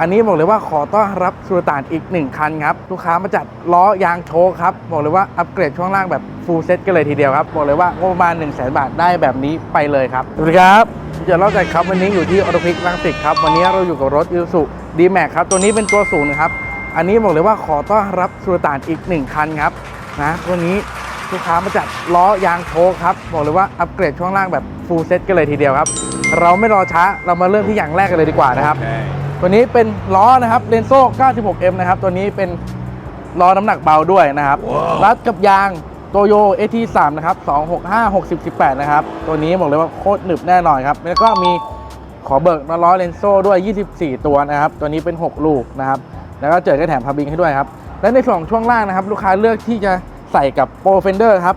อันนี้บอกเลยว่าขอต้อนรับสุลต่านอีกหนึ่งคันครับ ลูกค้ามาจัดล้อยางโชว์ครับ บอกเลยว่าอัปเกรดช่วงล่างแบบฟูลเซ็ตกันเลยทีเดียวครับ บอกเลยว่างบประมาณ 1 0 0 0 0แบาทได้แบบนี้ไปเลยครับ สวัสดีครับเดี๋ยวเราจัดครับวันนี้อยู่ที่ออโตพิกลังสิตครับ วันนี้เราอยู่กับรถยูสุดีแม็กครับ ตัวนี้เป็นตัวสูงนะครับ อันนี้บอกเลยว่าขอต้อนรับสุลต่านอีกหนึ่งคันครับนะวันนี้ลูกค้ามาจัดล้อยางโชว์ครับบอกเลยว่าอัปเกรดช่วงล่างแบบฟูลเซ็ตกันเลยทีเดียวครับ เราไม่รอช้าเรามาเริ่มที่อย่างแรกกันเลยดีกว่านะครับ ตัวนี้เป็นล้อนะครับเลนโซ่ 96M นะครับ ตัวนี้เป็นล้อน้ำหนักเบาด้วยนะครับรัดกับยางโตโย AT3 นะครับ 265 60 18 นะครับ ตัวนี้บอกเลยว่าโคตรหนึบแน่นอนครับ แล้วก็มีขอเบิกล้อเลนโซ่ด้วย 24 ตัวนะครับ ตัวนี้เป็น 6 ลูกนะครับ แล้วก็เจอก็แถมพาบิงให้ด้วยครับ และในส่วนของช่วงล่างนะครับ ลูกค้าเลือกที่จะใส่กับโปรเฟนเดอร์ครับ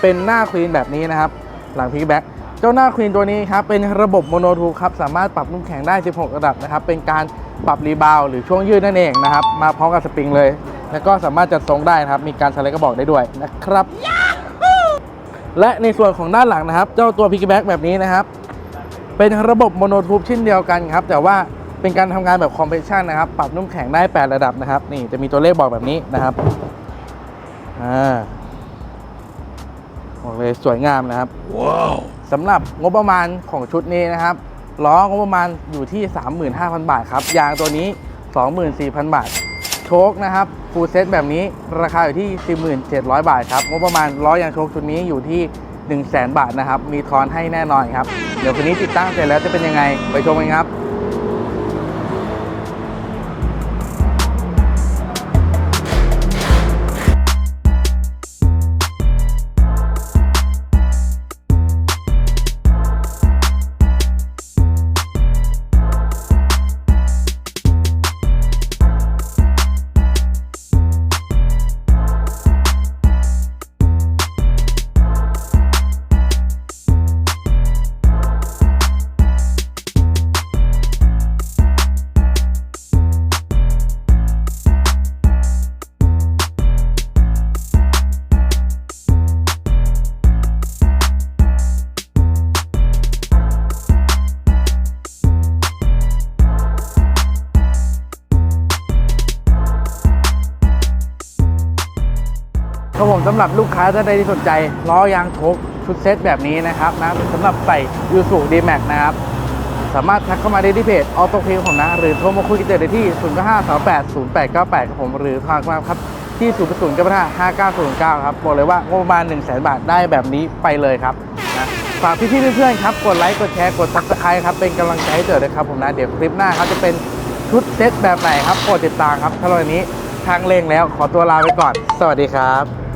เป็นหน้าควีนแบบนี้นะครับ หลังพิกแบ็ก เจ้าหน้าควีนตัวนี้ครับเป็นระบบโมโนทูครับสามารถปรับนุ่มแข็งได้ 16 ระดับนะครับเป็นการปรับรีบาวหรือช่วงยืดนั่นเองนะครับมาพร้อมกับสปริงเลย แล้วก็สามารถจัดทรงได้นะครับมีการสไลด์กระบอกได้ด้วยนะครับ และในส่วนของด้านหลังนะครับ เจ้าตัวพิกแบ็กแบบนี้นะครับ เป็นระบบโมโนทูบเช่นเดียวกันครับแต่ว่าเป็นการทำงานแบบคอมเพรสชันนะครับ ปรับนุ่มแข็งได้ 8 ระดับนะครับ นี่จะมีตัวเลขบอกแบบนี้นะครับอ่าบอกเลยสวยงามนะครับ ว้าว สำหรับงบประมาณของชุดนี้นะครับล้องบประมาณอยู่ที่ 35,000 บาทครับ ยางตัวนี้ 24,000 บาท โชคนะครับฟูลเซ็ตแบบนี้ราคาอยู่ที่ 47,000 บาทครับ งบประมาณล้อยางโชคชุดนี้อยู่ที่ 100,000 บาทนะครับ มีทอนให้แน่นอนครับ เดี๋ยวคืนนี้ติดตั้งเสร็จแล้วจะเป็นยังไง ไปชมกันครับ ครับผมสำหรับลูกค้าท่านใดที่สนใจล้อยางโชคชุดเซตแบบนี้นะครับนะสำหรับใส่ยูสุดีแม็กนะครับสามารถทักเข้ามาได้ที่เพจออโต้คลิของนะ หรือโทรมาคุยกันเจอได้ที่0 5 2 8 0 8 9 8ครับผมหรือทางมาครับที่ 0 0 9 5 5 9 0 9 ครับ บอกเลยว่างบประมาณ 1 0 0 0 0แบาทได้แบบนี้ไปเลยครับนะฝากพี่ๆเพื่อนๆครับกดไลค์กดแชร์กดซับสไครต์ครับเป็นกำลังใจให้เจอเลยครับผมนะ เดี๋ยวคลิปหน้าครับจะเป็นชุดเซตแบบไหนครับโปรดติดตามครับถ้าวันนี้ทางเลงแล้วขอตัวลาไปก่อน สวัสดีครับ